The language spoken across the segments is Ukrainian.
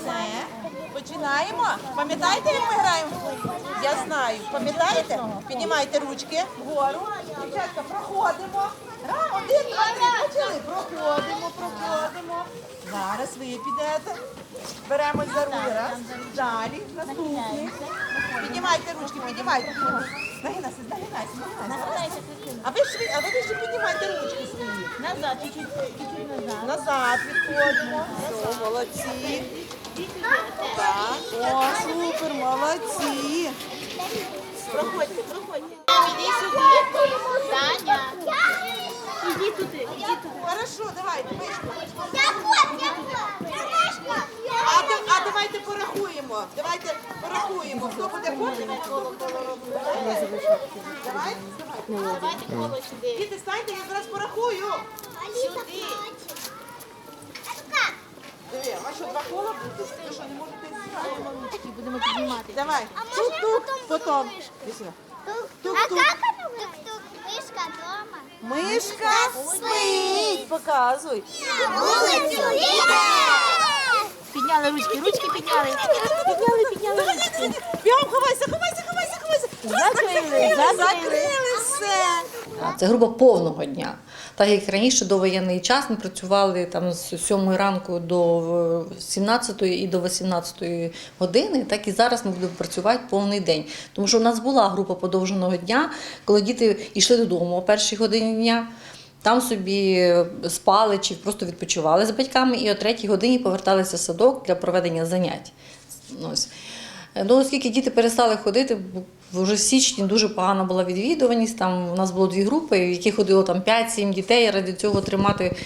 Все. Починаємо. Пам'ятаєте, як ми граємо? Я знаю. Пам'ятаєте? Піднімайте ручки вгору. Дівчатка, проходимо. Один. Почали. Проходимо, проходимо. Зараз ви підете. Беремо за руки. Раз. Далі. Наступний. Піднімайте ручки, піднімайте. Нагинайся, нагинайся, нагинайся. А ви ж а ви ще піднімайте ручки свої. Назад, чуть-чуть, назад. Назад відходимо. Все, молодці. Так. О, супер, молодці. Проходьте, проходьте. Іди сюди. Таня. Іди туди, іди туди. Хорошо, мишку. Я кот, я кот. Я. А, да- а давайте порахуємо. Давайте порахуємо. Хто буде кот? Давайте, давайте. Давайте коло сюди. Діти, станьте, я зараз порахую. Сюди. Диви, а що, два кола будуть? Ви що, не можете зіграти? Будемо піднімати. Давай. А може Тук-тук, потім потім. Іди сюди. Тук. А как она? Тук-тук. Мишка дома. Мишка спить. Показуй. Вулицю йде. Підняли ручки, ручки підняли. Підняли, підняли ручки. Бігом, ховайся, ховайся, ховайся, ховайся. Закрили, закрили. Закрили все. Це група повного дня. Так як раніше до воєнний час ми працювали там з 7 ранку до 17 і до 18 години, так і зараз ми будемо працювати повний день. Тому що в нас була група подовженого дня, коли діти йшли додому о першій годині дня. Там собі спали чи просто відпочивали з батьками, і о третій годині поверталися в садок для проведення занять. Ось. Ну, оскільки діти перестали ходити, вже в січні дуже погана була відвідуваність. Там у нас було дві групи, в які ходило там 5-7 дітей. Ради цього тримати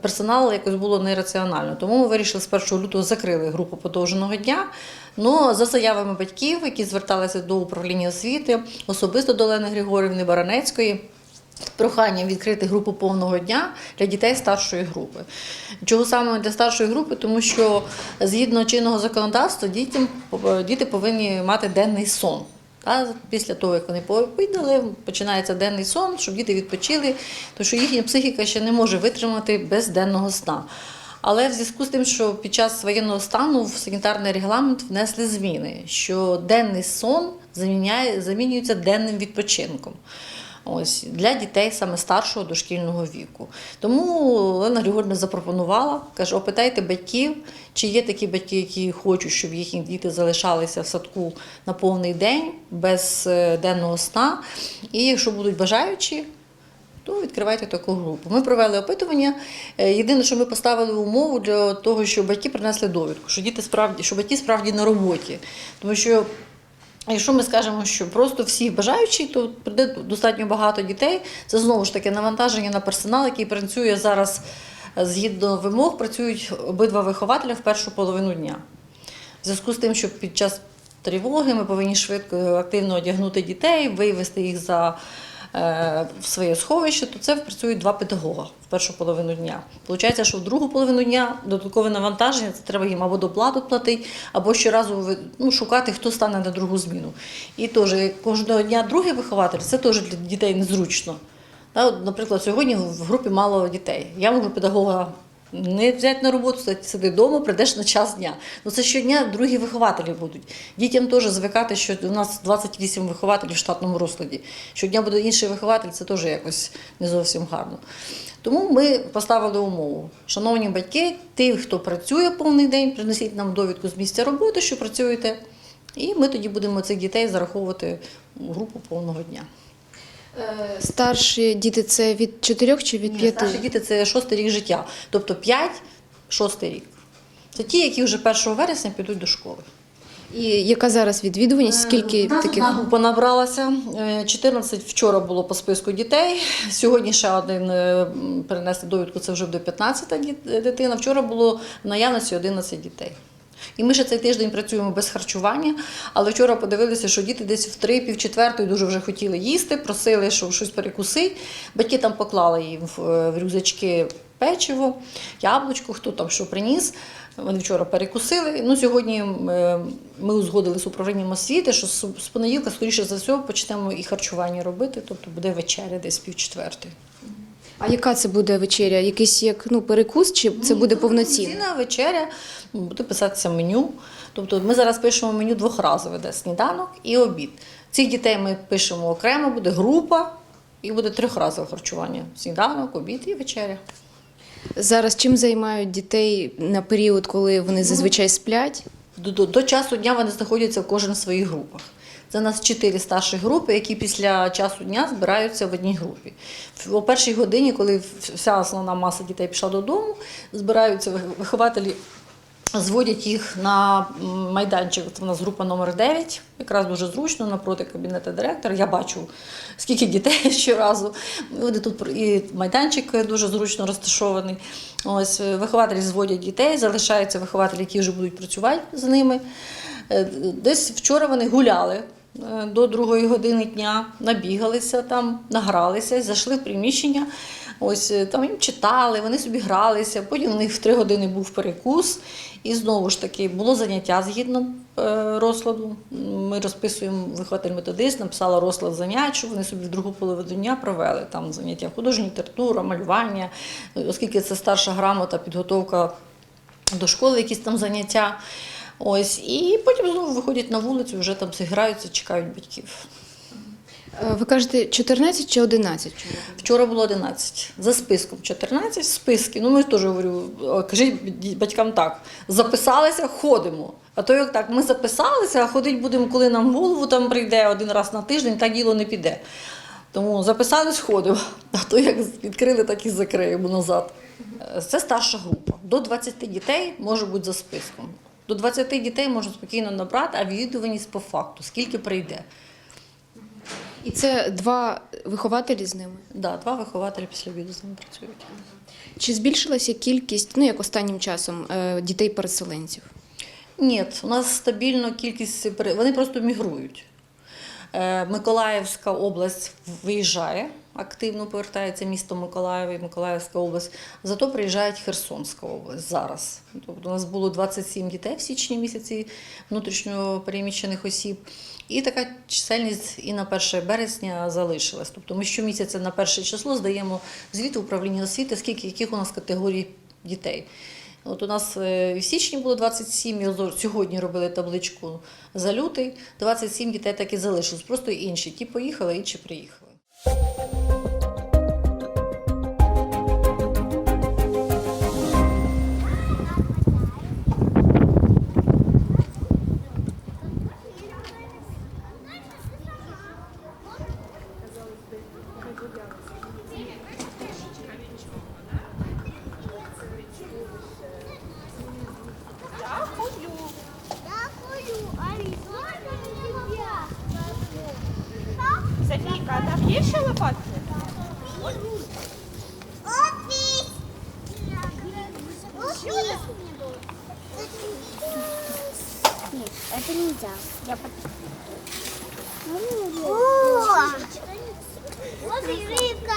персонал якось було нераціонально. Тому ми вирішили з 1 лютого закрили групу подовженого дня. Ну, за заявами батьків, які зверталися до управління освіти, особисто до Олени Григорівни Баранецької. Прохання відкрити групу повного дня для дітей старшої групи. Чого саме для старшої групи? Тому що згідно чинного законодавства дітям, діти повинні мати денний сон. Та, після того, як вони пообідали, починається денний сон, щоб діти відпочили, тому що їхня психіка ще не може витримати без денного сна. Але в зв'язку з тим, що під час воєнного стану в санітарний регламент внесли зміни, що денний сон заміняє, замінюється денним відпочинком. Ось для дітей саме старшого дошкільного віку. Тому Олена Григорівна запропонувала, каже: опитайте батьків, чи є такі батьки, які хочуть, щоб їхні діти залишалися в садку на повний день без е, денного сна. І якщо будуть бажаючі, то відкривайте таку групу. Ми провели опитування. Е, Єдине, що ми поставили умову для того, щоб батьки принесли довідку, що діти справді, що батьки справді на роботі. Тому що Якщо ми скажемо, що просто всі бажаючі, то прийде достатньо багато дітей. Це знову ж таки навантаження на персонал, який працює зараз е, згідно вимог, працюють обидва вихователя в першу половину дня. В зв'язку з тим, що під час тривоги ми повинні швидко активно одягнути дітей, вивести їх за в своє сховище, то це працюють два педагога в першу половину дня. Получається, що в другу половину дня додаткове навантаження, це треба їм або доплату платити, або щоразу ну, шукати, хто стане на другу зміну. І теж кожного дня другий вихователь це теж для дітей незручно. Наприклад, сьогодні в групі мало дітей. Я можу педагога не взяти на роботу, сиди вдома, прийдеш на час дня. Ну це щодня другі вихователі будуть. Дітям теж звикати, що у нас 28 вихователів в штатному розкладі. Щодня буде інший вихователь, це теж якось не зовсім гарно. Тому ми поставили умову. Шановні батьки, ті, хто працює повний день, принесіть нам довідку з місця роботи, що працюєте, і ми тоді будемо цих дітей зараховувати у групу повного дня. Старші діти це від 4 чи від Ні, Старші діти це шостий рік життя, тобто 5 шостий рік. Це ті, які вже 1 вересня підуть до школи. І яка зараз відвідуваність? Скільки У таких? група набралася. Е, 14 вчора було по списку дітей. Сьогодні ще один е, перенесли довідку, це вже до 15 дитина. Вчора було в наявності 11 дітей. І ми ще цей тиждень працюємо без харчування, але вчора подивилися, що діти десь в три, пів четвертої дуже вже хотіли їсти, просили, щоб щось перекусити. Батьки там поклали їм в, е, рюкзачки печиво, яблучко, хто там що приніс. Вони вчора перекусили. Ну, сьогодні е, ми узгодили з управлінням освіти, що з понеділка, скоріше за все, почнемо і харчування робити, тобто буде вечеря десь пів четвертої. А яка це буде вечеря? Якийсь як ну перекус, чи це буде? Повноцінна вечеря, буде писатися меню. Тобто ми зараз пишемо меню двохразове, де сніданок і обід. Цих дітей ми пишемо окремо, буде група і буде трьохразове харчування: сніданок, обід і вечеря. Зараз чим займають дітей на період, коли вони зазвичай сплять? До, до, до часу дня вони знаходяться в кожен в своїх групах. Це нас чотири старші групи, які після часу дня збираються в одній групі. О першій годині, коли вся основна маса дітей пішла додому, збираються вихователі. Зводять їх на майданчик. Це у нас група номер 9, якраз дуже зручно напроти кабінету директора. Я бачу, скільки дітей щоразу. Вони тут і майданчик дуже зручно розташований. Ось е, вихователі зводять дітей, залишаються вихователі, які вже будуть працювати з ними. Е, Десь вчора вони гуляли до другої години дня, набігалися там, награлися, зайшли в приміщення. Ось е, там їм читали, вони собі гралися. Потім у них в три години був перекус. І знову ж таки було заняття згідно е, розкладу. Ми розписуємо вихователь методист, написала розклад занять, вони собі в другу половину дня провели там заняття художня література, малювання, оскільки це старша грамота, підготовка до школи, якісь там заняття. Ось, і потім знову виходять на вулицю, вже там зіграються, чекають батьків. Е, Ви кажете 14 чи 11? Вчора було 11. За списком 14 списки. Ну, ми теж говорю, кажіть батькам так: записалися, ходимо. А то як так, ми записалися, а ходити будемо, коли нам в голову там прийде один раз на тиждень, так діло не піде. Тому записались, ходимо. А то як відкрили, так і закриємо назад. Е, Це старша група. До 20 дітей може бути за списком. До 20 дітей можна спокійно набрати, а відвідуваність по факту, скільки прийде. І це два вихователі з ними. Да, два вихователі після обіду з ними працюють. Чи збільшилася кількість, ну як останнім часом, е, дітей-переселенців? Ні, у нас стабільно кількість вони просто мігрують. Е, Миколаївська область виїжджає, активно повертається місто Миколаїв і Миколаївська область. Зато приїжджає Херсонська область зараз. Тобто у нас було 27 дітей в січні місяці внутрішньо переміщених осіб. І така чисельність і на 1 березня залишилась. Тобто ми щомісяця на перше число здаємо звіт управління освіти, скільки яких у нас категорій дітей. От у нас е, в січні було 27, і сьогодні робили табличку за лютий. 27 дітей так і залишилось. Просто інші. Ті поїхали, інші приїхали. Это нельзя. Я под... О! Вот и рыбка.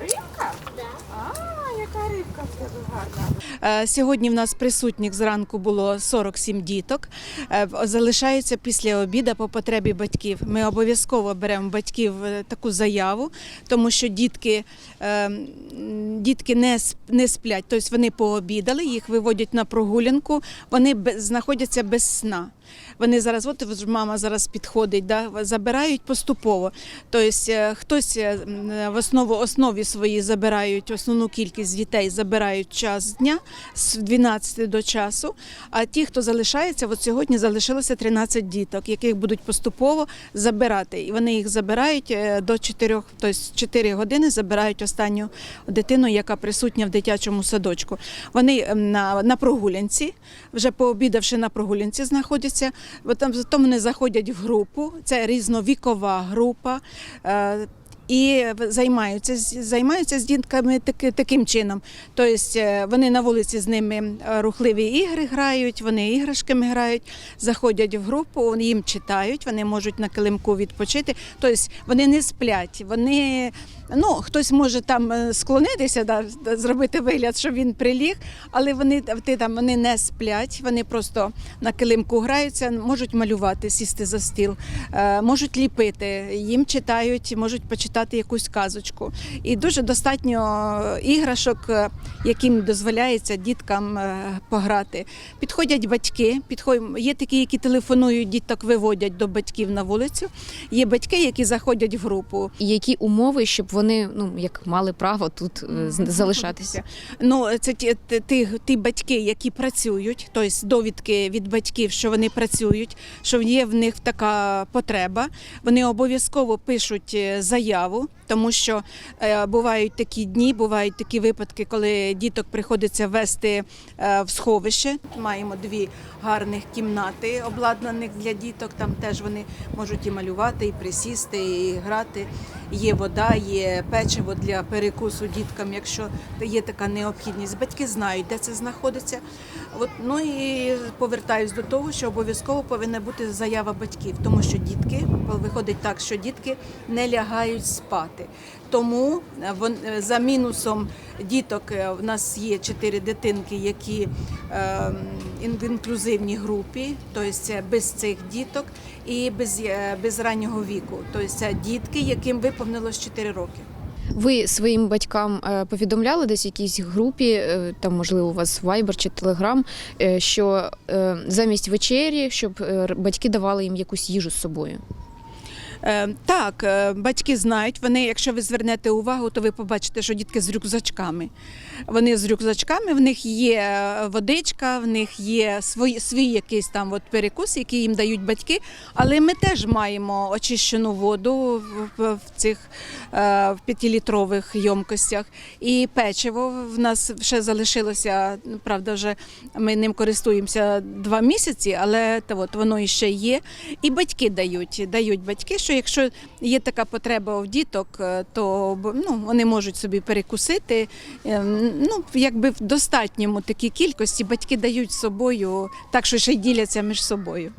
Рибка? Да. А, яка рибка в тебе гарна. Е, Сьогодні в нас присутніх зранку було 47 діток. Е, Залишається після обіду по потребі батьків. Ми обов'язково беремо батьків е, таку заяву, тому що дітки, дітки не, не сплять, тобто вони пообідали, їх виводять на прогулянку, вони знаходяться без сна. Вони зараз, от мама зараз підходить, да, забирають поступово. Тобто е, хтось е, в основу основі свої забирають основну кількість дітей, забирають час дня з 12 до часу. А ті, хто залишається, от сьогодні залишилося 13 діток, яких будуть поступово забирати. І вони їх забирають е, до 4, тобто 4 години забирають останню дитину, яка присутня в дитячому садочку. Вони на, на прогулянці, вже пообідавши на прогулянці, знаходяться. Бо там зато вони заходять в групу. Це різновікова група. е, І займаються займаються з дітками таки, таким чином. Тобто е, вони на вулиці з ними е, рухливі ігри грають, вони іграшками грають, заходять в групу, їм читають, вони можуть на килимку відпочити. Тобто вони не сплять, вони ну хтось може там е, склонитися, да, зробити вигляд, що він приліг, але вони ти там вони не сплять, вони просто на килимку граються, можуть малювати, сісти за стіл, е, можуть ліпити, їм читають, можуть почитати якусь казочку. І дуже достатньо іграшок, е, яким дозволяється діткам пограти. Підходять батьки, підходять, є такі, які телефонують, діток виводять до батьків на вулицю. Є батьки, які заходять в групу. Які умови, щоб вони ну як мали право тут е, залишатися? Ну, це ті, ті, ті, ті батьки, які працюють, тобто довідки від батьків, що вони працюють, що є в них така потреба. Вони обов'язково пишуть е, заяву, тому що е, бувають такі дні, бувають такі випадки, коли діток приходиться вести е, в сховище. Маємо дві гарних кімнати, обладнаних для діток. Там теж вони можуть і малювати, і присісти, і грати. Є вода, є печиво для перекусу діткам, якщо є така необхідність. Батьки знають, де це знаходиться. От, ну і повертаюсь до того, що обов'язково повинна бути заява батьків, тому що дітки виходить так, що дітки не лягають спати. Тому е, е, за мінусом діток е, в нас є чотири дитинки, які е, в інклюзивній групі, тобто без цих діток і без, без раннього віку. Тобто дітки, яким виповнилось 4 роки. Ви своїм батькам повідомляли десь в якійсь групі, там можливо у вас Viber чи Telegram, що замість вечері, щоб батьки давали їм якусь їжу з собою. Е, Так, е, батьки знають. Вони, якщо ви звернете увагу, то ви побачите, що дітки з рюкзачками. Вони з рюкзачками, в них є водичка, в них є свій, свій якийсь там от перекус, який їм дають батьки. Але ми теж маємо очищену воду в, цих е, п'ятилітрових ємкостях. І печиво в нас ще залишилося. Правда, вже ми ним користуємося два місяці, але та от воно іще є. І батьки дають, дають батьки, що якщо є така потреба у діток, е, то ну, вони можуть собі перекусити. Е, Ну, якби в достатньому такій кількості батьки дають з собою, так що ще й діляться між собою.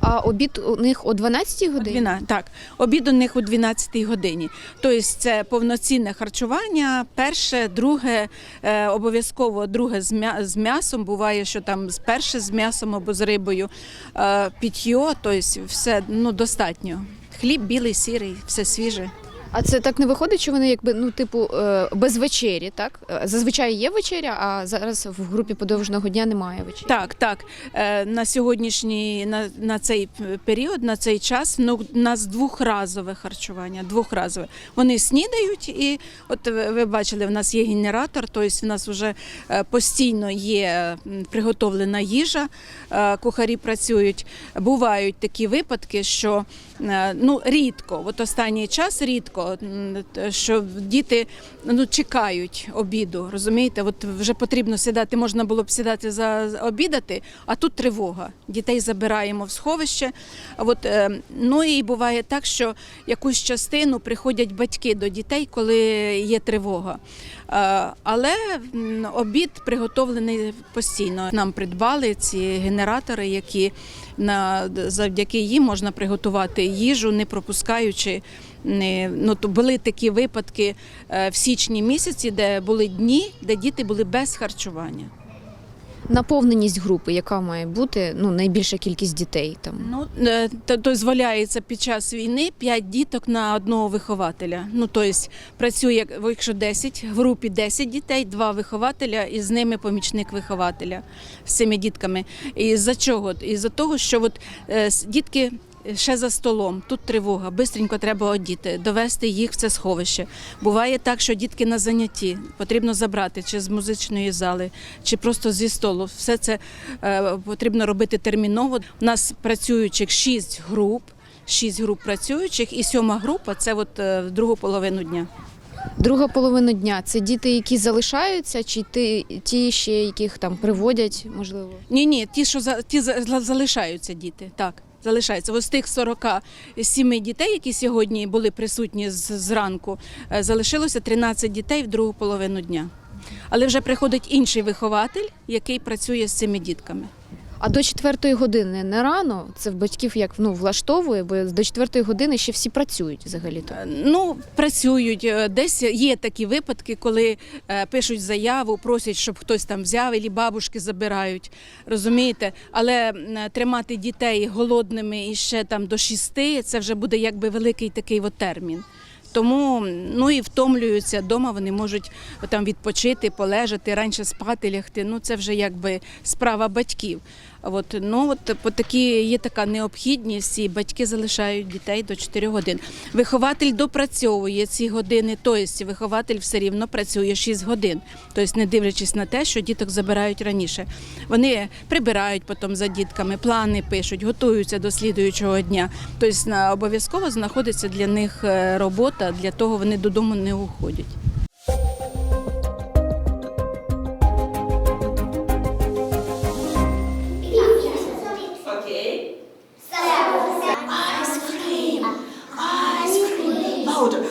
А обід у них о 12 О годині? 12, так, обід у них о 12 годині. Тобто це повноцінне харчування, перше, друге, е, обов'язково друге з, м'я- з м'ясом. Буває, що там перше з м'ясом або з рибою, е, питьо, тобто все ну, достатньо. Хліб білий, сірий, все свіже. А це так не виходить, що вони якби ну типу е, без вечері, так? Е, Зазвичай є вечеря, а зараз в групі подовжного дня немає вечері. Так, так. Е, На сьогоднішній на, на цей період, на цей час, ну у нас двохразове харчування. Двохразове. Вони снідають, і от ви бачили, в нас є генератор, тобто в нас вже постійно є приготовлена їжа. Кухарі працюють. Бувають такі випадки, що ну рідко, от останній час рідко, що діти ну чекають обіду. Розумієте, от вже потрібно сідати. Можна було б сідати за за обідати, а тут тривога. Дітей забираємо в сховище. От е, ну і буває так, що якусь частину приходять батьки до дітей, коли є тривога. Е, Але обід приготовлений постійно. Нам придбали ці генератори, які на завдяки їм можна приготувати їжу, не пропускаючи. Ну, то були такі випадки е, в січні місяці, де були дні, де діти були без харчування. Наповненість групи, яка має бути ну найбільша кількість дітей там. Ну е, то дозволяється під час війни 5 діток на одного вихователя. Ну тобто працює, якщо 10, в групі 10 дітей, два вихователя, і з ними помічник вихователя з цими дітками. І за чого? І за того, що от е, дітки. Ще за столом, тут тривога, бистренько треба одіти, довести їх в це сховище. Буває так, що дітки на занятті потрібно забрати чи з музичної зали, чи просто зі столу. Все це е, потрібно робити терміново. У нас працюючих шість груп, шість груп працюючих, і сьома група це от е, другу половину дня. Друга половина дня це діти, які залишаються, чи ті, ті ще яких там приводять, можливо. Ні, ні, ті, що за ті за- залишаються діти, так. Залишається ось тих 47 дітей, які сьогодні були присутні зранку, е, залишилося 13 дітей в другу половину дня. Але вже приходить інший вихователь, який працює з цими дітками. А до четвертої години не рано. Це в батьків як ну влаштовує, бо до четвертої години ще всі працюють взагалі. то Е, Ну, працюють. Е, Десь є такі випадки, коли е, пишуть заяву, просять, щоб хтось там взяв, і бабушки забирають. Розумієте? Але м, тримати дітей голодними і ще там до шести, це вже буде якби великий такий от термін. Тому ну і втомлюються вдома. Вони можуть там відпочити, полежати, раніше спати, лягти. Ну це вже якби справа батьків. От ну от по такі є така необхідність, і батьки залишають дітей до 4 годин. Вихователь допрацьовує ці години, тобто вихователь все рівно працює 6 годин. Тобто, не дивлячись на те, що діток забирають раніше. Вони прибирають потім за дітками, плани пишуть, готуються до слідуючого дня. Тобто обов'язково знаходиться для них е, робота, для того вони додому не уходять.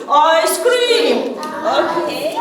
Ice cream. Okay.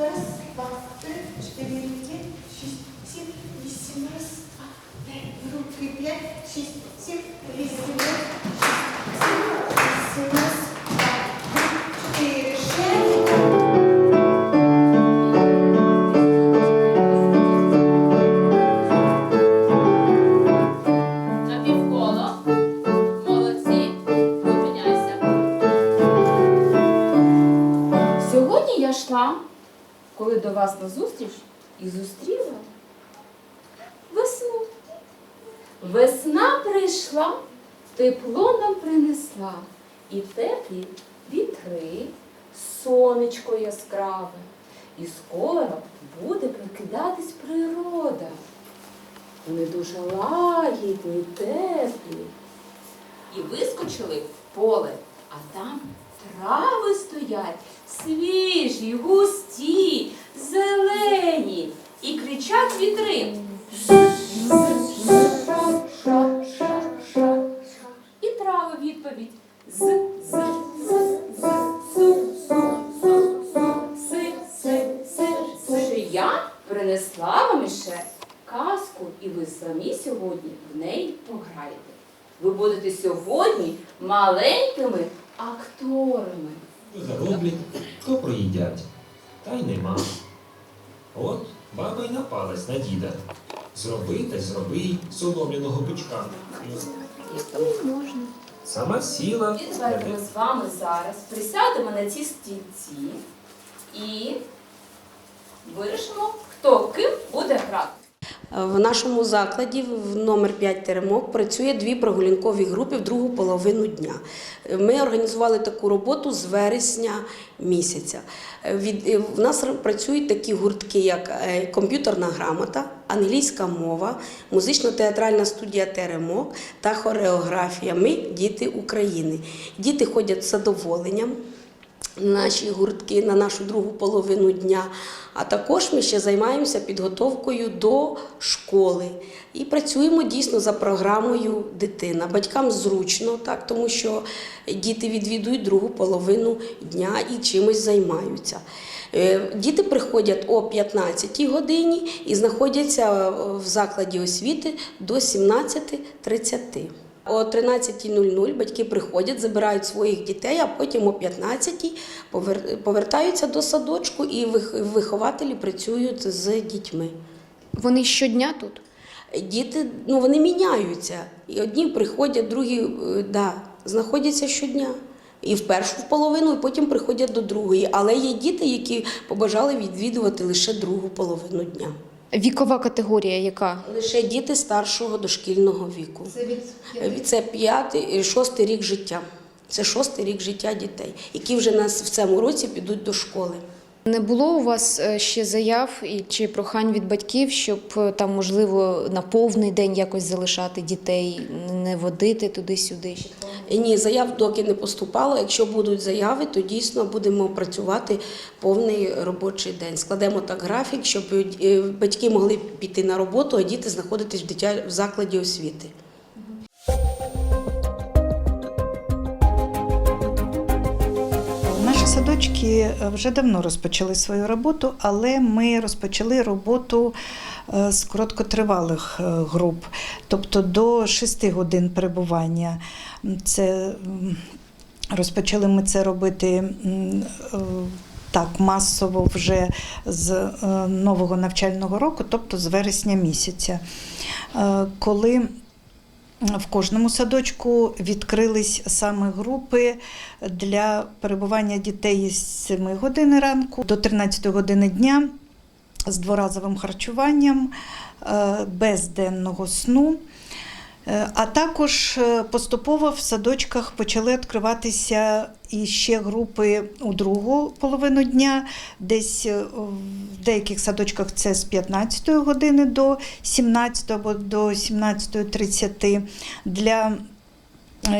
Раз, два, три, четыре, п'ять, шесть, семь, восемь, Раз, два, три, руки, п'ять, шесть, семь, вісім, прийшла, тепло нам принесла. І теплі вітри, сонечко яскраве. І скоро буде прокидатись природа. Вони дуже лагідні, теплі. І вискочили в поле, а там трави стоять свіжі, густі, зелені. І кричать вітри. Ви будете сьогодні маленькими акторами. Зароблять, то проїдять, та й нема. От баба й напалась на діда. Зроби та й зроби солом'яного бичка. Сама сіла. І давайте ми з вами зараз присядемо на ці стільці і вирішимо, хто ким буде грати. В нашому закладі в номер 5 Теремок працює дві прогулянкові групи в другу половину дня. Ми організували таку роботу з вересня місяця. Від, в нас працюють такі гуртки, як е, комп'ютерна грамота, англійська мова, музично-театральна студія Теремок та хореографія. Ми діти України. Діти ходять з задоволенням наші гуртки на нашу другу половину дня. А також ми ще займаємося підготовкою до школи і працюємо дійсно за програмою дитина. Батькам зручно, так, тому що діти відвідують другу половину дня і чимось займаються. Е, Діти приходять о 15 годині і знаходяться в закладі освіти до 17.30. О 13.00 батьки приходять, забирають своїх дітей, а потім о 15.00 повер- повертаються до садочку і вих- вихователі працюють з дітьми. Вони щодня тут. Діти ну, вони міняються. І одні приходять, другі е, да, знаходяться щодня. І в першу половину, і потім приходять до другої. Але є діти, які побажали відвідувати лише другу половину дня. Вікова категорія, яка? Лише діти старшого дошкільного віку. Це від це п'ятий, шостий рік життя. Це шостий рік життя дітей, які вже нас в цьому році підуть до школи. Не було у вас е, ще заяв і чи прохань від батьків, щоб е, там можливо на повний день якось залишати дітей, не водити туди-сюди? Ні, заяв доки не поступало. Якщо будуть заяви, то дійсно будемо працювати повний робочий день. Складемо так графік, щоб е, батьки могли піти на роботу, а діти знаходитись в дитя в закладі освіти. Наші е, вже давно розпочали свою роботу, але ми розпочали роботу е, з короткотривалих е, груп, тобто до 6 годин перебування. Це розпочали ми це робити. Так, масово вже з нового навчального року, тобто з вересня місяця. Коли в кожному садочку відкрились саме групи для перебування дітей з 7 години ранку до 13 години дня з дворазовим харчуванням, е, без денного сну. Е, А також е, поступово в садочках почали відкриватися і ще групи у другу половину дня. Десь е, в деяких садочках це з 15 години до 17 або до 17.30 для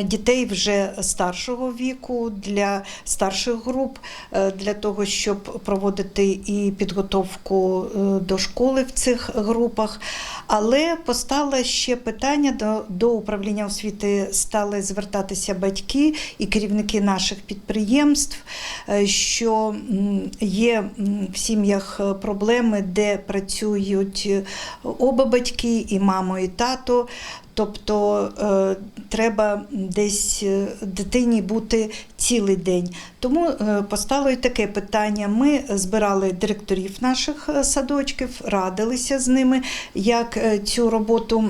дітей вже старшого віку, для старших груп, е, для того, щоб проводити і підготовку е, до школи в цих групах. Але постало ще питання до, до управління освіти стали звертатися батьки і керівники наших підприємств, е, що є в сім'ях е, проблеми, де працюють е, оба батьки, і мамо, і тато. Тобто е, треба десь е, дитині бути цілий день. Тому е, постало і таке питання. Ми збирали директорів наших садочків, радилися з ними, як цю роботу.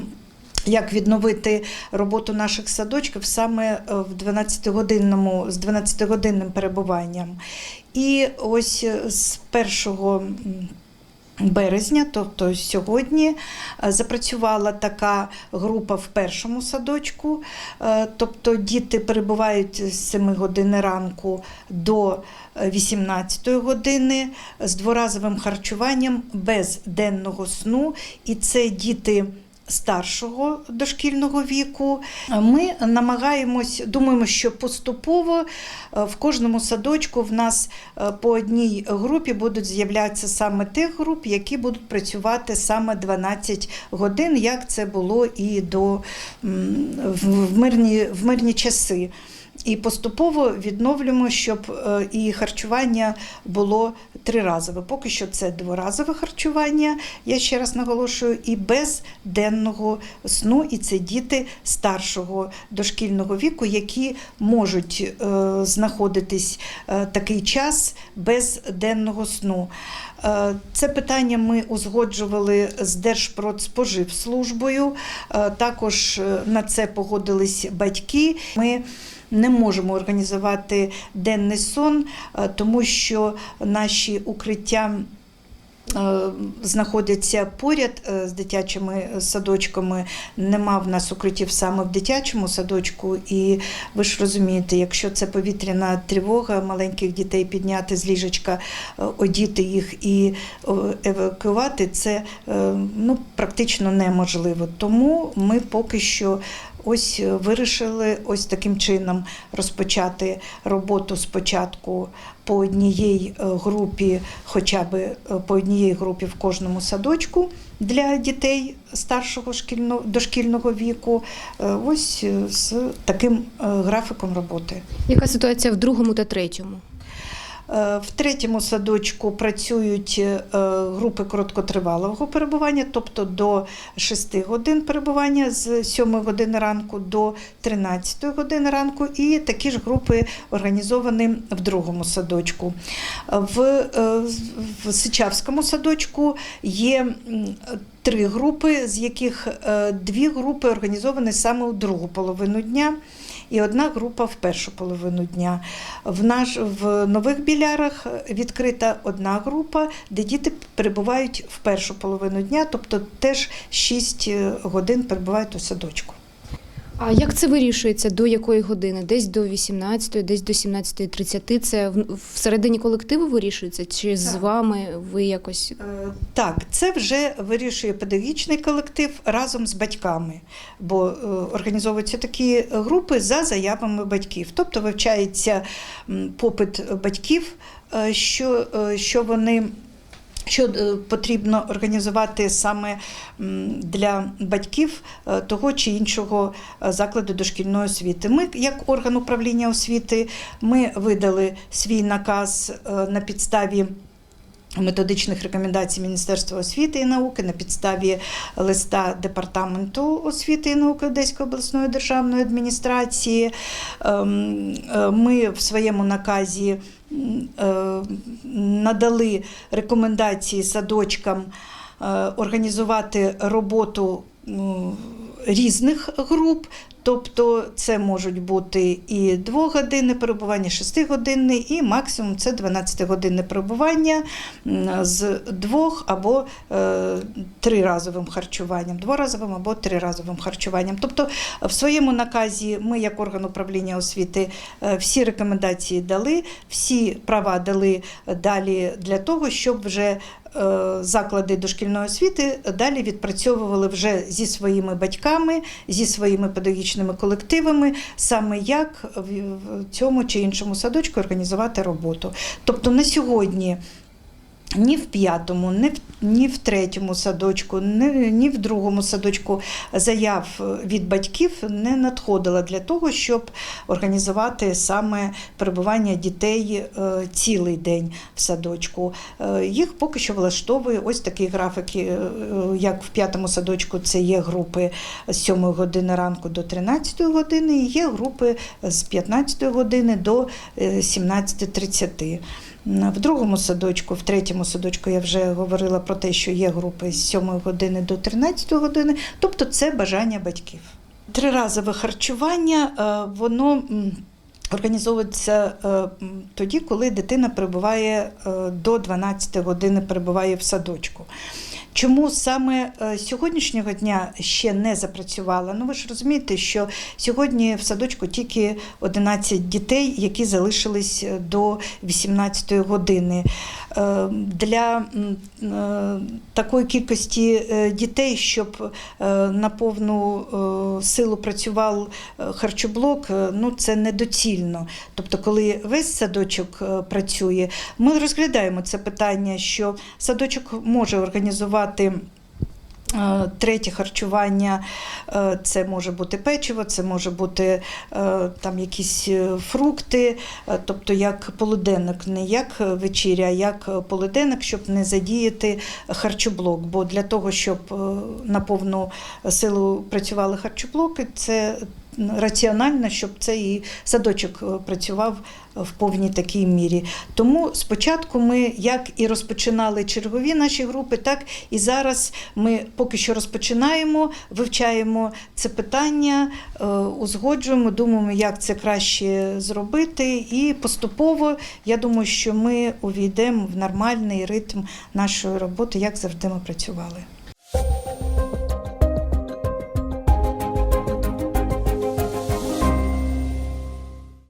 Як відновити роботу наших садочків саме в 12-годинному з 12-годинним перебуванням? І ось з першого березня, тобто сьогодні, е, запрацювала така група в першому садочку. Е, Тобто діти перебувають з 7 години ранку до 18 години з дворазовим харчуванням без денного сну. І це діти. Старшого дошкільного віку ми намагаємось, думаємо, що поступово е, в кожному садочку в нас е, по одній групі будуть з'являтися саме тих груп, які будуть працювати саме 12 годин, як це було і до в мирні, в мирні часи. І поступово відновлюємо, щоб е, і харчування було триразове. Поки що це дворазове харчування, я ще раз наголошую, і без денного сну. І це діти старшого дошкільного віку, які можуть е, знаходитись е, такий час без денного сну. Е, Це питання ми узгоджували з Держпродспоживслужбою. Також на це погодились батьки. Ми не можемо організувати денний сон, е, тому що наші укриття. е, Знаходяться поряд е, з дитячими садочками. Нема в нас укриттів саме в дитячому садочку. І ви ж розумієте, якщо це повітряна тривога, маленьких дітей підняти з ліжечка, одіти їх і евакуювати, це ну, практично неможливо. Тому ми поки що ось е, вирішили ось таким чином розпочати роботу спочатку по однієї е, групі, хоча б е, по однієї групі в кожному садочку для дітей старшого шкільного дошкільного віку. Ось з таким графіком роботи. Яка ситуація в другому та третьому? Е, В третьому садочку працюють е, групи короткотривалого перебування, тобто до 6 годин перебування з 7 години ранку до 13 години ранку, і такі ж групи організовані в другому садочку. В, е, в Сичавському садочку є три групи, з яких дві групи організовані саме у другу половину дня і одна група в першу половину дня. В, наш, в нових білярах відкрита одна група, де діти перебувають в першу половину дня, тобто теж 6 годин перебувають у садочку. А як це вирішується? До якої години? Десь до 18, десь до 17.30? Це всередині колективу вирішується? Чи з Так. вами ви якось Е, Так, це вже вирішує педагогічний колектив разом з батьками, бо е, організовуються такі групи за заявами батьків. Тобто вивчається попит батьків, е, що, що вони. Що е, потрібно організувати саме для батьків е, того чи іншого е, закладу дошкільної освіти. Ми, як орган управління освіти, ми видали свій наказ на підставі методичних рекомендацій Міністерства освіти і науки на підставі листа Департаменту освіти і науки Одеської обласної державної адміністрації. Ем, е, Ми в своєму наказі е, надали рекомендації садочкам е, організувати роботу різних груп. Тобто це можуть бути і двогодинне перебування, шестигодинне, і максимум це 12-годинне перебування з двох або е, триразовим харчуванням, дворазовим або триразовим харчуванням. Тобто в своєму наказі ми, як орган управління освіти, е, всі рекомендації дали, всі права дали далі для того, щоб вже е, заклади дошкільної освіти далі відпрацьовували вже зі своїми батьками, зі своїми педагогічними колективами, саме як в цьому чи іншому садочку організувати роботу. Тобто на сьогодні. Ні в п'ятому, ні в, ні в третьому садочку, ні, ні в другому садочку заяв від батьків не надходило для того, щоб організувати саме перебування дітей е, цілий день в садочку. Е, Їх поки що влаштовує ось такі графіки, е, як в п'ятому садочку це є групи з 7 години ранку до 13 години, є групи з 15 години до е, 17.30. В другому садочку, в третьому садочку я вже говорила про те, що є групи з 7 години до 13 години, тобто це бажання батьків. Триразове харчування, е, воно організовується е, тоді, коли дитина перебуває е, до 12 години перебуває в садочку. Чому саме е, сьогоднішнього дня ще не запрацювала? Ну ви ж розумієте, що сьогодні в садочку тільки 11 дітей, які залишились е, до 18 години. Е, Для такої кількості дітей, щоб на повну силу працював харчоблок, ну це недоцільно. Тобто, коли весь садочок працює, ми розглядаємо це питання, що садочок може організувати. Е, Третє харчування е, це може бути печиво, це може бути е, там якісь фрукти, тобто як полуденник, не як вечеря, а як полуденник, щоб не задіяти харчоблок. Бо для того, щоб на повну силу працювали харчоблоки, це раціонально, щоб цей садочок е, працював в повній такій мірі. Тому спочатку ми як і розпочинали чергові наші групи, так і зараз ми поки що розпочинаємо, вивчаємо це питання, е, узгоджуємо, думаємо, як це краще зробити. І поступово я думаю, що ми увійдемо в нормальний ритм нашої роботи, як завжди ми працювали.